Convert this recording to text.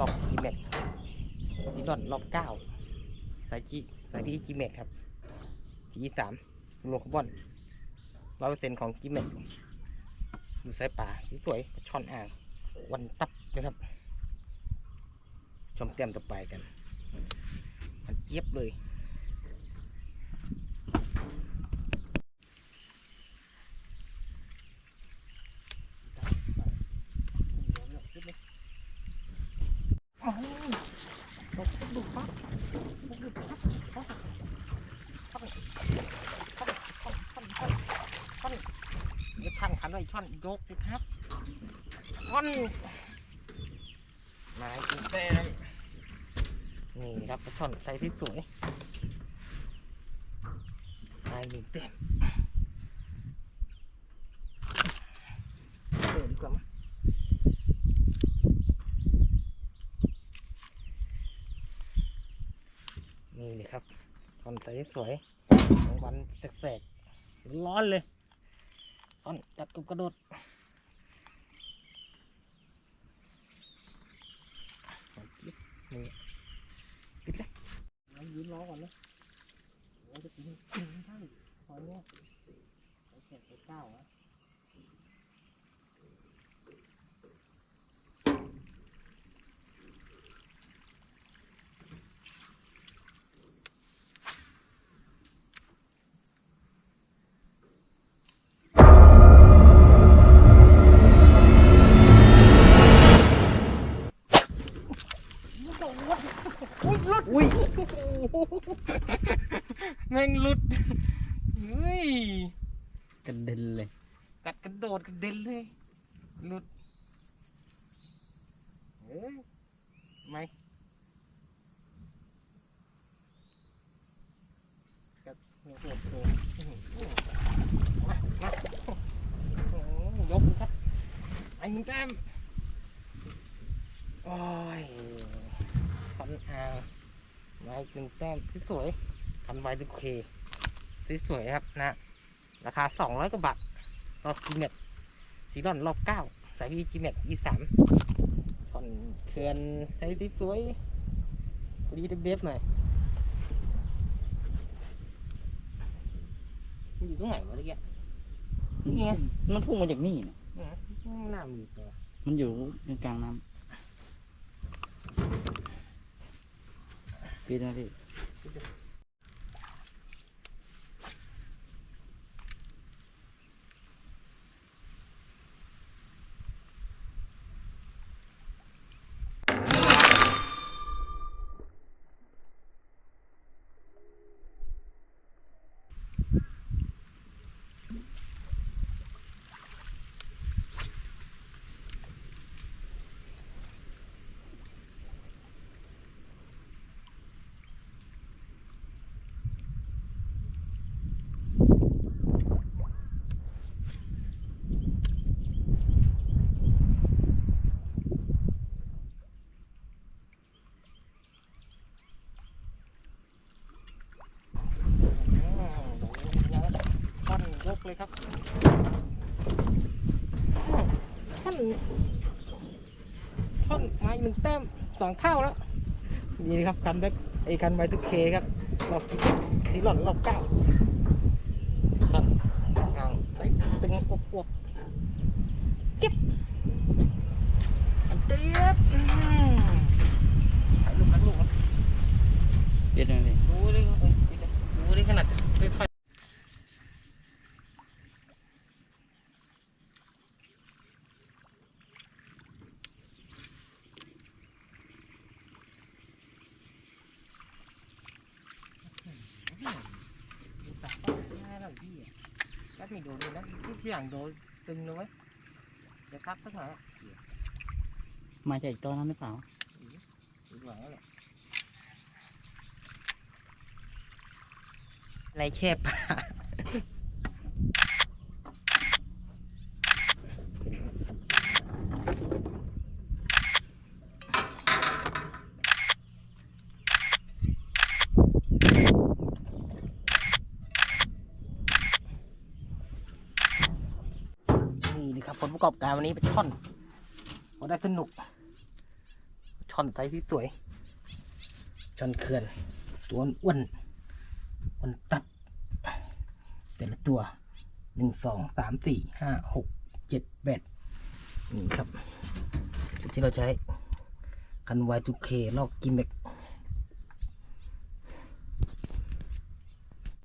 ล็อกจีแม็กซีดอนล็อกเก้าสายจีสายพีจีแม็กครับทีสามโลคาบอลร้อยเปอร์เซ็นต์ของจีแม็กอยู่สายป่าที่สวยช่อนอ่างวันตับนะครับ ชมเต็มต่อไปกัน มันเจี๊ยบเลย เดี๋ยวท่านคันไว้ช่อนยกเลยครับช่อนมากินแต้มนี่ครับช่อนใส่ที่สวยมาหนึ่งแต้มเปิดดีกว่ามั้ยนี่เลยครับช่อนใส่ที่สวยกลางวันแสกๆร้อนเลยอ่อนจัดกบกระโดดนี่ปิดเลยเรายืนรอก่อนนะเราจะกินกินได้ตอนเนี้ยเราเสร็จไปเก้าแล้ ฮ้ยกระเด็นเลย กัดกระโดดกระเด็นเลยหลุดเอ้ยไม่กัดโอ้โหโอ้โหมามาโอ้โหยกครับไอ้มึงแต้มโอ้ยฟันอ่างไม้กึ่งแต้มที่สวยคันไวทุกเค สวยๆครับนะ ราคา 200 กว่าบาทรอบจีเม็ดสีดอนรอบ9สายพีจีเม็ดยี่สามผ่อนเขื่อนใช้ที่สวยดีเด็บๆหน่อยมันอยู่ตรงไหนวะตะเกียนี่ไงมันพุ่งมาจากนี่นะอืมน้ำอยู่ตัวมันอยู่กลางน้ำปีนะพี่ ท่อนยกเลยครับท่อนท่อนไม้หนึ่งแต้มสองเท่าแล้ว นี่ครับคันแบ็คไอคันไวทุกเคครับรอบที่สีหล่อนรอบเก้าคันอ่างใส่ตึงอบอวบเจ็บอันเจ็บอืมถ่ายรูปสักรูปนะ ปีนะพี่ ดูดิเอ้ยดูดิขนาดไปไฟตัดต้นง่ายแล้วพี่อะแป๊บ ไม่โดนเลยนะทุกอย่างโดนตึงเลยเว้ยเดี๋ยวพักสักหน่อยมาจากอีกตัวนั้นหรือเปล่า อีกว่าแล้วแหละไรแคบปาก ผลประกอบการวันนี้เป็นช่อนพอได้สนุก ช่อนไซส์ที่สวยจอนเขื่อน ตัวอ้วนอ้วนตัด แต่ละตัวหนึ่งสองสามสี่ห้าหกเจ็ดแปดนี่ครับจุดที่เราใช้คันไวทูเคลอกกิมเบก